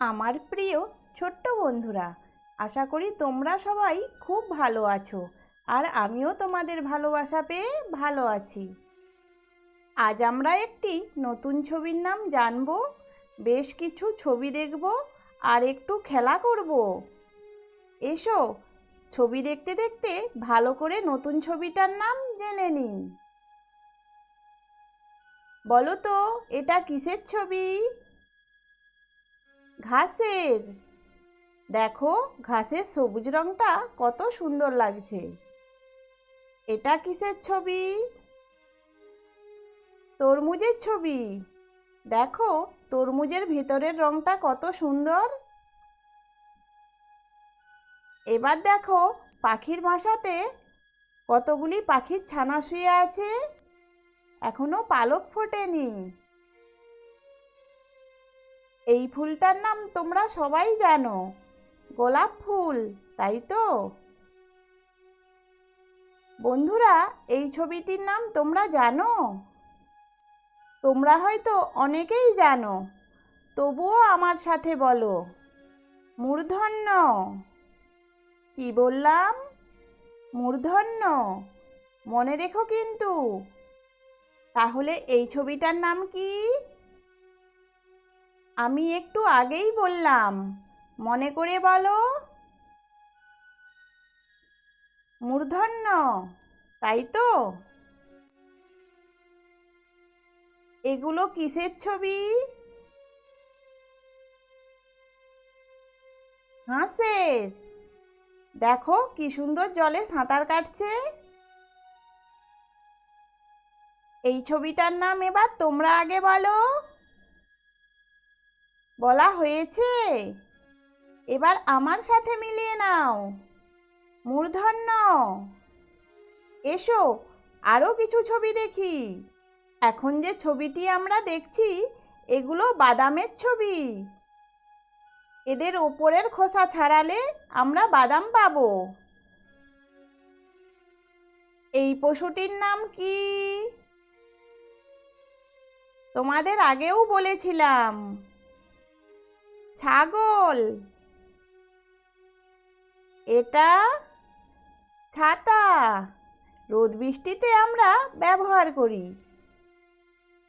আমার প্রিয় ছোট্ট বন্ধুরা, আশা করি তোমরা সবাই খুব ভালো আছো আর আমিও তোমাদের ভালোবাসা পেয়ে ভালো আছি। আজ আমরা একটি নতুন ছবির নাম জানব, বেশ কিছু ছবি দেখব আর একটু খেলা করব। এসো, ছবি দেখতে দেখতে ভালো করে নতুন ছবিটার নাম জেনে নিন বলো তো, এটা কিসের ছবি? ঘাসের। দেখো, ঘাসের সবুজ রংটা কত সুন্দর লাগছে। এটা কিসের ছবি? তরমুজের ছবি। দেখো, তরমুজের ভিতরের রংটা কত সুন্দর। এবার দেখো, পাখির বাসাতে কতগুলি পাখির ছানা শুয়ে আছে। এখনও পালক ফোটেনি। এই ফুলটার নাম তোমরা সবাই জানো। গোলাপ ফুল, তাই তো? বন্ধুরা, এই ছবিটির নাম তোমরা জানো? তোমরা হয়তো অনেকেই জানো, তবুও আমার সাথে বলো। মূর্ধন্য। কি বললাম? মূর্ধন্য। মনে রেখো কিন্তু। তাহলে এই ছবিটার নাম কি? আমি একটু আগেই বললাম। মনে করে বলো। মূর্ধন্য, তাই তো? এগুলো কিসের ছবি? হাঁসের। দেখো কি সুন্দর জলে সাঁতার কাটছে। এই ছবিটার নাম এবার তোমরা আগে বলো। বলা হয়েছে। এবার আমার সাথে মিলিয়ে নাও। মূর্ধন্য, এসো আরও কিছু ছবি দেখি। এখন যে ছবিটি আমরা দেখছি, এগুলো বাদামের ছবি। এদের ওপরের খোসা ছাড়ালে আমরা বাদাম পাবো। এই পশুটির নাম কি? তোমাদের আগেও বলেছিলাম। ছাগল। এটা ছাতা। রোদ বৃষ্টিতে আমরা ব্যবহার করি।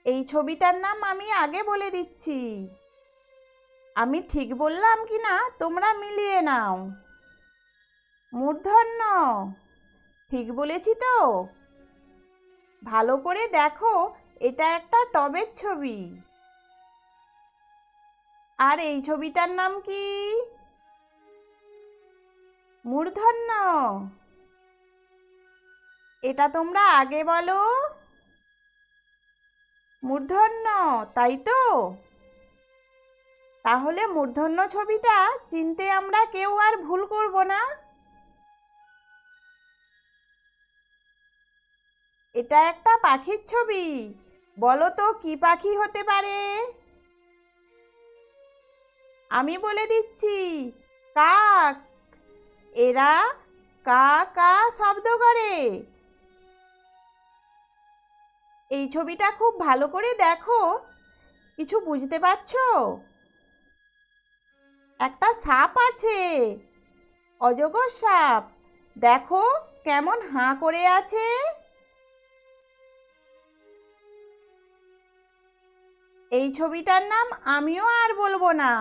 এই ছবিটার নাম আমি আগে বলে দিচ্ছি। আমি ঠিক বললাম কি না তোমরা মিলিয়ে নাও। মূর্ধন্য, ঠিক বলেছি তো? ভালো করে দেখো, এটা একটা টবের ছবি। আর এই ছবিটার নাম কি? মূর্ধন্য। এটা তোমরা আগে বলো। মূর্ধন্য, তাই তো? তাহলে মূর্ধন্য ছবিটা চিনতে আমরা কেউ আর ভুল করব না। এটা একটা পাখির ছবি। বলো তো, কি পাখি হতে পারে? আমি বলে দিচ্ছি, কাক। এরা কা কা শব্দ করে। এই ছবিটা খুব ভালো করে দেখো। কিছু বুঝতে পারছ? একটা সাপ আছে, অজগর সাপ। দেখো কেমন হাঁ করে আছে। এই ছবিটার নাম আমিও আর বলব না।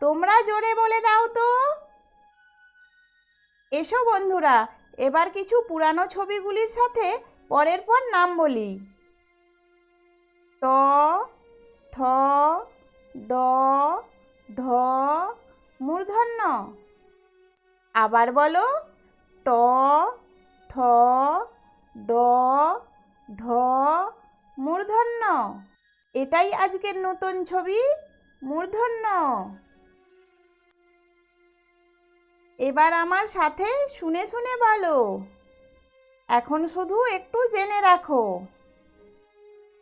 তোমরা জোরে বলে দাও তো। এসো বন্ধুরা, এবার কিছু পুরানো ছবিগুলির সাথে পরের পর নাম বলি। ট, ঠ, ড ঢ মূর্ধন্য। আবার বলো, ট, ঠ, ড ঢ মূর্ধন্য। এটাই আজকের নতুন ছবি, মূর্ধন্য। এবার আমার সাথে শুনে শুনে বলো। এখন শুধু একটু জেনে রাখো।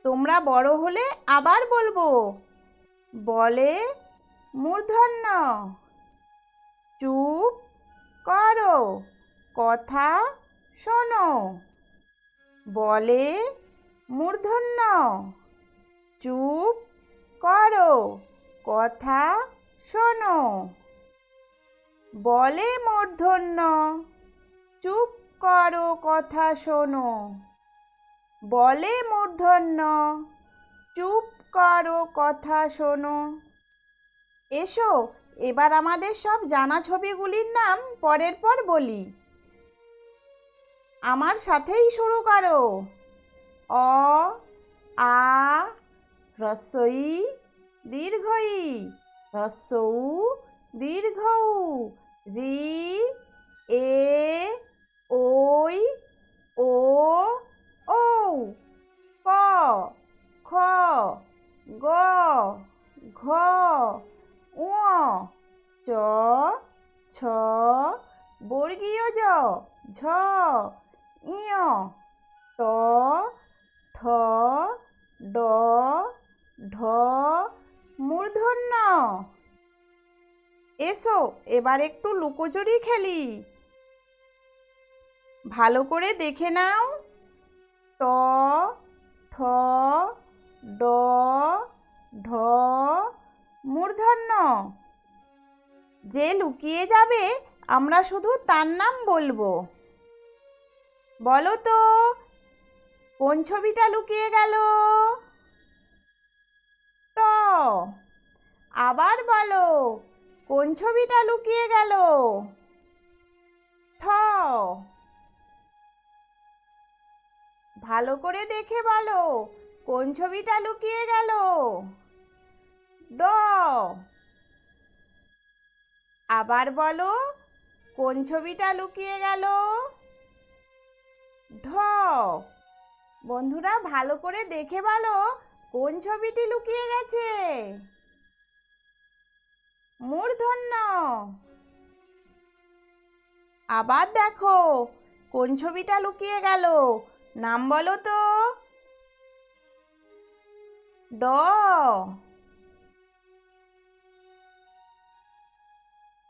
তোমরা বড় হলে আবার বলব। বলে, মূর্ধন্য, চুপ করো, কথা শোনো। বলে, মূর্ধন্য, চুপ করো, কথা শোনো। বলে মূর্ধন্য, চুপ করো, কথা শোনো। বলে মূর্ধন্য, চুপ করো, কথা শোনো। এসো, এবার আমাদের সব জানা ছবিগুলির নাম পরের পর বলি। আমার সাথেই শুরু করো। অ, আ হ্রস্বই দীর্ঘই হ্রস্বউ দীর্ঘউ রি, এ, ওই, ও, ঔ, ক, খ, গ, ঘ চ, ছ, বর্গীয় জ, ঝ ইয় ত, ঠ এসো, এবার একটু লুকোচুরি খেলি। ভালো করে দেখে নাও। ট, ঠ, ড, ঢ, মূর্ধন্য। যে লুকিয়ে যাবে, আমরা শুধু তার নাম বলব। বলো তো, কোন ছবিটা লুকিয়ে গেল? ট, আবার বলো। কোন ছবিটা লুকিয়ে গেল? ঠ ভালো করে দেখে বলো, কোন ছবিটা লুকিয়ে গেল? ড। আবার বলো, কোন ছবিটা লুকিয়ে গেল? ঢ। বন্ধুরা, ভালো করে দেখে বলো, কোন ছবিটি লুকিয়ে গেছে? আবার দেখো, কোন ছবিটা লুকিয়ে গেল? নাম বলো তো। ড।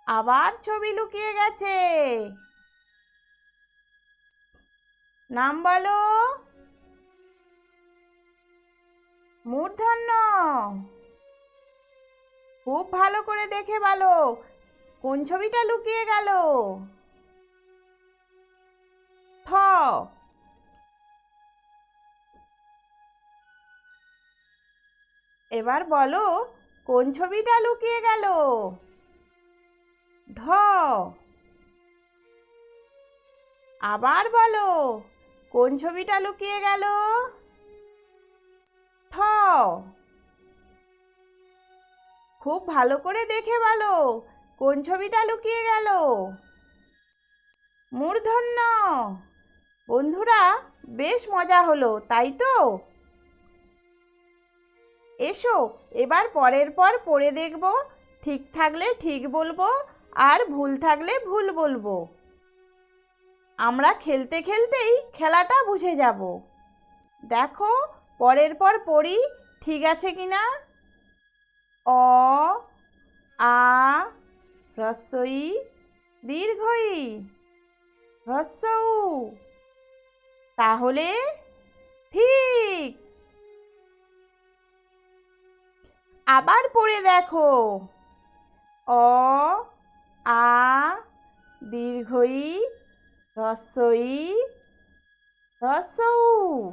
আবার ছবি লুকিয়ে গেছে। নাম বলো। মূর্ধন্য। খুব ভালো করে দেখে বলো, কোন ছবিটা লুকিয়ে গেল? ঠ এবার বলো, কোন ছবিটা লুকিয়ে গেল? ঢ। আবার বলো, কোন ছবিটা লুকিয়ে গেল? ঠ। খুব ভালো করে দেখে বলো, কোন ছবিটা লুকিয়ে গেল? মূর্ধন্য। বন্ধুরা, বেশ মজা হলো, তাই তো? এসো, এবার পরের পর পড়ে দেখব, ঠিক থাকলে ঠিক বলব, আর ভুল থাকলে ভুল বলব। আমরা খেলতে খেলতেই খেলাটা বুঝে যাব। দেখো, পরের পর পড়ি, ঠিক আছে কি না? অ, আ, হ্রস্বই, দীর্ঘই, হ্রস্বউ। তাহলে ঠিক। আবার পড়ে দেখো। অ, আ, দীর্ঘই, হ্রস্বই, হ্রস্বউ।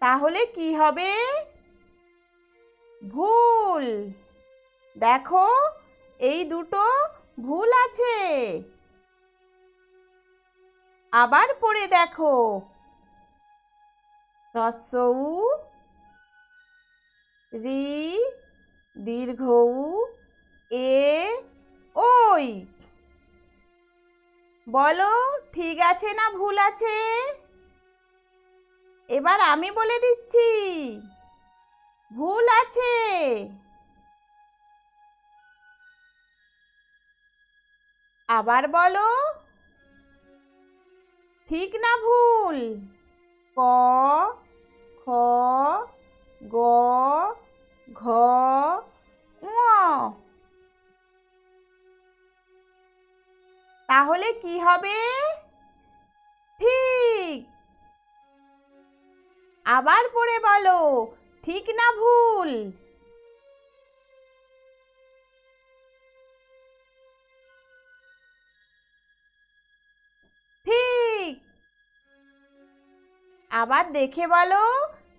তাহলে কি হবে? ভুল। দেখো, এই দুটো ভুল আছে। আবার পড়ে দেখো। হ্রস্বউ রি দীর্ঘউ এ ওই বলো, ঠিক আছে না ভুল আছে? এবার আমি বলে দিচ্ছি, ভুল আছে। আবার বলো ঠিক না ভুল? ক, খ, গ, ঘ তাহলে কি হবে? ঠিক। আবার পড়ে বলো, ঠিক না ভুল? আবার দেখে বলো,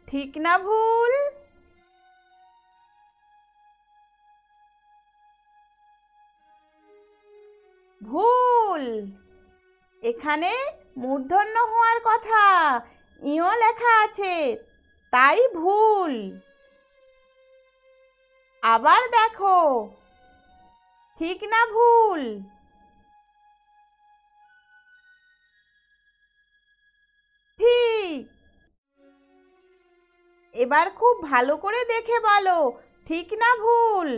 ঠিক না ভুল? ভুল! এখানে মূর্ধন্য হওয়ার কথা, ইও লেখা আছে, তাই ভুল। আবার দেখো, ঠিক না ভুল? এবার খুব ভালো করে দেখে বলো, ঠিক না ভুল?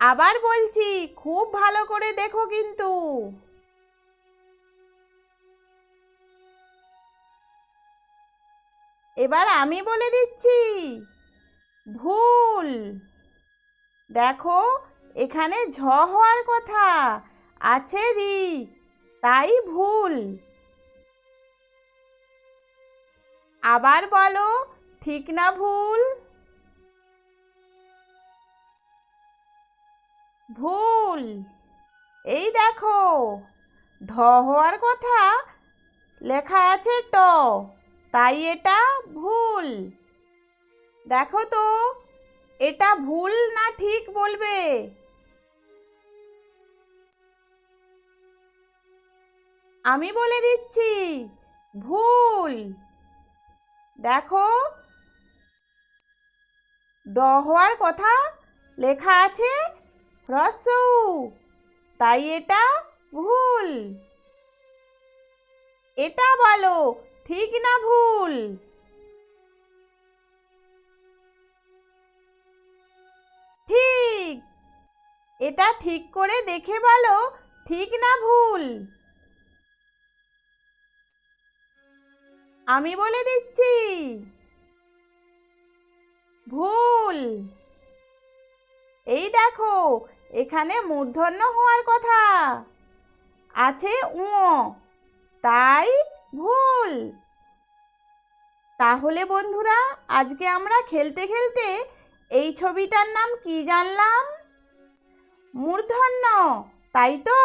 আবার বলছি, খুব ভালো করে দেখো কিন্তু। এবার আমি বলে দিচ্ছি, ভুল। দেখো, এখানে ঝ হওয়ার কথা আছে রি, তাই ভুল। আবার বলো ঠিক না ভুল? ভুল। এই দেখো, ঢ হওয়ার কথা লেখা আছে ট, তাই এটা ভুল। দেখো তো, এটা ভুল না ঠিক বলবে? আমি বলে দিচ্ছি, ভুল। দেখো ড হওয়ার কথা লেখা আছে হ্রস্বউ তাই এটা ভুল। এটা বলো, ঠিক না ভুল? ঠিক। এটা ঠিক করে দেখে বলো, ঠিক না ভুল? আমি বলে দিচ্ছি। ভুল। এই দেখো, এখানে মূর্ধন্য হওয়ার কথা। আছে উঁ তাই ভুল। তাহলে বন্ধুরা, আজকে আমরা খেলতে খেলতে এই ছবিটার নাম কি জানলাম? মূর্ধন্য, তাই তো?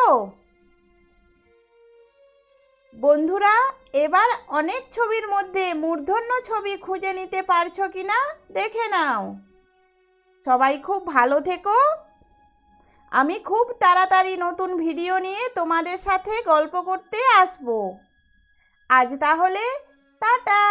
বন্ধুরা, এবার অনেক ছবির মধ্যে মূর্ধন্য ছবি খুঁজে নিতে পারছ কি না দেখে নাও। সবাই খুব ভালো থেকো। আমি খুব তাড়াতাড়ি নতুন ভিডিও নিয়ে তোমাদের সাথে গল্প করতে আসব। আজ তাহলে, টাটা!